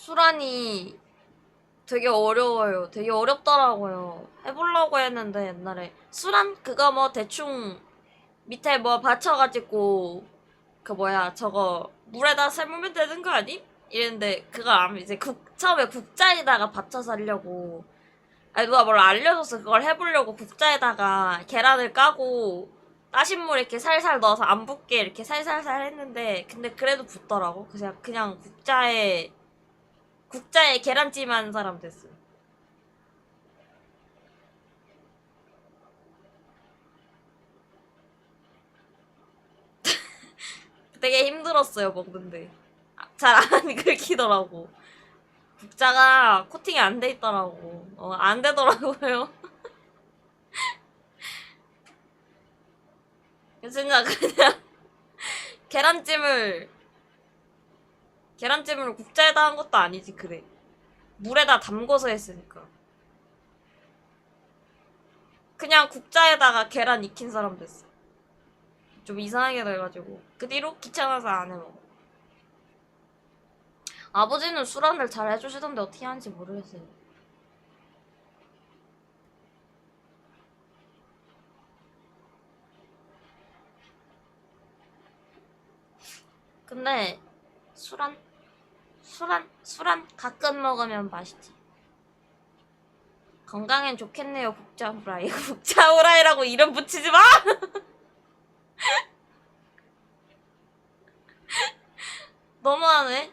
수란이 되게 어려워요. 되게 어렵더라고요. 해보려고 했는데 옛날에 수란 그거 뭐 대충 밑에 뭐 받쳐가지고 그 뭐야 저거 물에다 삶으면 되는 거 아니? 이랬는데 그거 안 이제 국 처음에 국자에다가 받쳐서 하려고 아니 누가 뭘 알려줘서 그걸 해보려고 국자에다가 계란을 까고 따신 물 이렇게 살살 넣어서 안 붙게 이렇게 살살살 했는데 근데 그래도 붙더라고 그냥 그냥 국자에 국자에 계란찜 하는 사람 됐어요. 되게 힘들었어요 먹는데. 잘안 긁히더라고. 국자가 코팅이 안 돼 있더라고. 어, 안 되더라고요. 진짜 그냥 계란찜을 계란찜을 국자에다 한 것도 아니지 그래. 물에다 담궈서 했으니까. 그냥 국자에다가 계란 익힌 사람 됐어. 좀 이상하게 돼가지고. 그 뒤로 귀찮아서 안 해먹어. 아버지는 술안을 잘 해주시던데 어떻게 하는지 모르겠어요. 근데 술안 술안 술안 가끔 먹으면 맛있지. 건강엔 좋겠네요 국자 후라이. 국자 후라이라고 이름 붙이지 마! 너무하네